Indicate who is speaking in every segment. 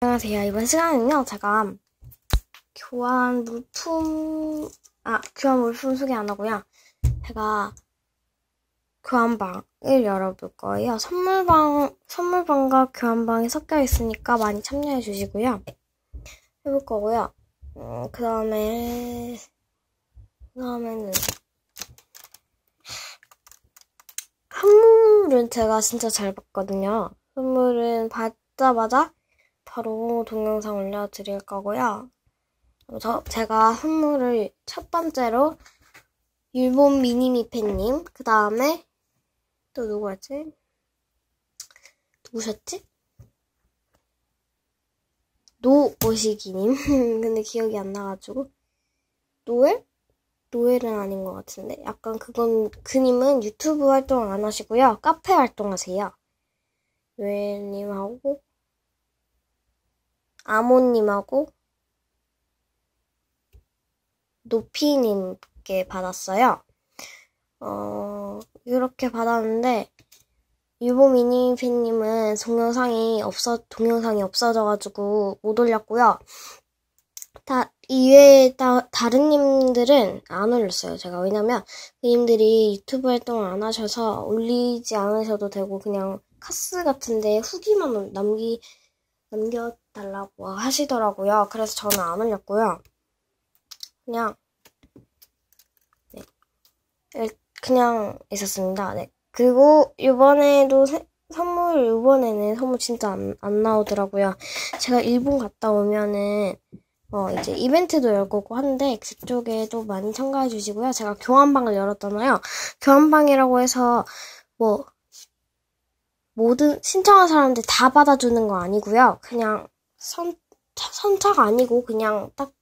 Speaker 1: 안녕하세요. 이번 시간에는요, 제가 교환 물품, 아, 교환 물품 소개 안 하고요. 제가 교환방을 열어볼 거예요. 선물방, 선물방과 교환방이 섞여 있으니까 많이 참여해 주시고요. 해볼 거고요. 음, 그 다음에, 그 다음에는, 선물은 제가 진짜 잘 받거든요. 선물은 받자마자 바로 동영상 올려드릴 거고요. 저, 제가 선물을 첫 번째로 일본 미니미팬님, 그 다음에 또 누구였지? 누구셨지? 노오시기님. 근데 기억이 안 나가지고. 노엘? 노엘은 아닌 것 같은데. 약간 그건, 그님은 유튜브 활동 안 하시고요. 카페 활동하세요. 노엘님하고, 아모님하고, 노피님께 받았어요. 어, 이렇게 받았는데, 유보 미니 팬님은 동영상이 없어, 동영상이 없어져가지고 못 올렸고요. 다, 이외에 다, 다른 님들은 안 올렸어요. 제가. 왜냐면, 그 님들이 유튜브 활동을 안 하셔서 올리지 않으셔도 되고, 그냥 카스 같은데 후기만 남기, 남겨 달라고 하시더라고요. 그래서 저는 안 올렸고요. 그냥, 네. 그냥 있었습니다. 네. 그리고 이번에도 세, 선물 이번에는 선물 진짜 안, 안 나오더라고요. 제가 일본 갔다 오면은 어 이제 이벤트도 열 거고 한데 그쪽에도 많이 참가해 주시고요. 제가 교환방을 열었잖아요. 교환방이라고 해서 뭐 모든 신청한 사람들 다 받아주는 거 아니고요. 그냥 선 선착 아니고 그냥 딱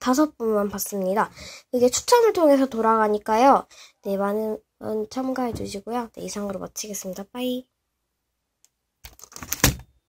Speaker 1: 다섯 분만 받습니다. 이게 추첨을 통해서 돌아가니까요. 네, 많은 참가해 주시고요. 네, 이상으로 마치겠습니다. 빠이.